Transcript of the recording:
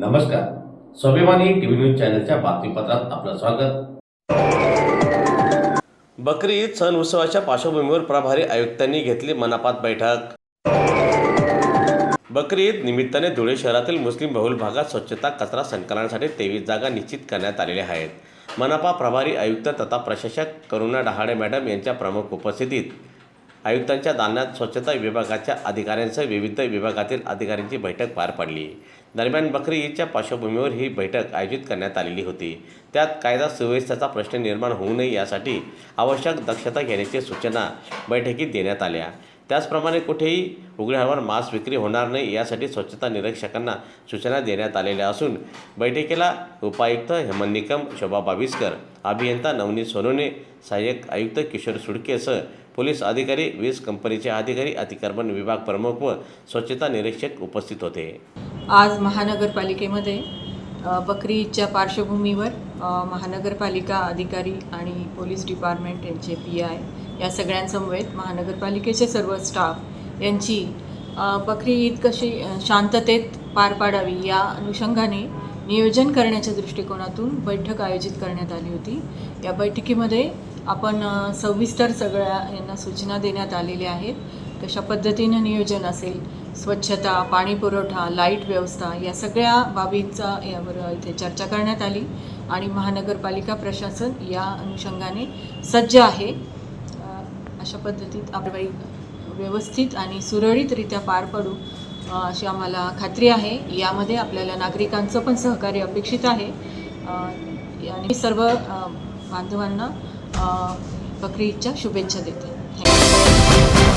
नमस्कार. स्वाभिमानी TV news चॅनलच्या बातमीपत्रात आपलं स्वागत. बकरी ईद सण उत्सवाच्या पार्श्वभूमीवर प्रभारी आयुक्तांनी घेतली मनापात बैठक. बकरी ईद निमित्ताने धुळे शहरातील मुस्लिम बहुल भागात स्वच्छता कचरा संकलनासाठी तेवीस जागा निश्चित करण्यात आलेल्या आहेत. मनपा प्रभारी आयुक्त तथा प्रशासक करुणा डहाळे मॅडम यांच्या प्रमुख उपस्थितीत आयुक्तांच्या दालनात स्वच्छता विभागाच्या अधिकाऱ्यांसह विविध विभागातील अधिकाऱ्यांची बैठक पार पडली. दरम्यान बकरी ईदच्या पार्श्वभूमीवर ही बैठक आयोजित करण्यात आलेली होती. त्यात कायदा सुव्यवस्थेचा प्रश्न निर्माण होऊ नये यासाठी आवश्यक दक्षता घेण्याची सूचना बैठकीत देण्यात आल्या. त्याचप्रमाणे कुठेही उघड्यावर मांस विक्री होणार नाही यासाठी स्वच्छता निरीक्षकांना सूचना देण्यात आलेल्या असून बैठकीला उपायुक्त हेमंत निकम शोभा बाविस्कर अभियंता नवनीत सोनूने सहाय्यक आयुक्त किशोर सुडकेसह पोलीस अधिकारी वीज कंपनीचे अधिकारी अतिक्रमण विभाग प्रमुख व स्वच्छता निरीक्षक उपस्थित होते. आज महानगरपालिकेमध्ये अ, बकरी ईदच्या पार्श्वभूमीवर महानगरपालिका अधिकारी आणि पोलीस डिपार्टमेंट यांचे पी आय या सगळ्यांसमवेत महानगरपालिकेचे सर्व स्टाफ यांची बकरी ईद कशी शांततेत पार पाडावी या अनुषंगाने नियोजन करण्याच्या दृष्टिकोनातून बैठक आयोजित करण्यात आली होती. या बैठकीमध्ये आपण सविस्तर सगळ्या यांना सूचना देण्यात आलेल्या आहेत. कशा पद्धतीनं नियोजन असेल? स्वच्छता पाणी पुरवठा लाइट व्यवस्था या सगळ्या बाबींचा यावर इथे चर्चा करण्यात आली आणि महानगरपालिका प्रशासन या अनुषंगाने सज्ज आहे. अशा पद्धतीत आपण व्यवस्थित आणि सुरळीतरित्या पार पडू अशी आम्हाला खात्री आहे. यामध्ये आपल्याला नागरिकांचं पण सहकार्य अपेक्षित आहे. आणि सर्व बांधवांना बकरी ईदच्या शुभेच्छा देते. थँक्यू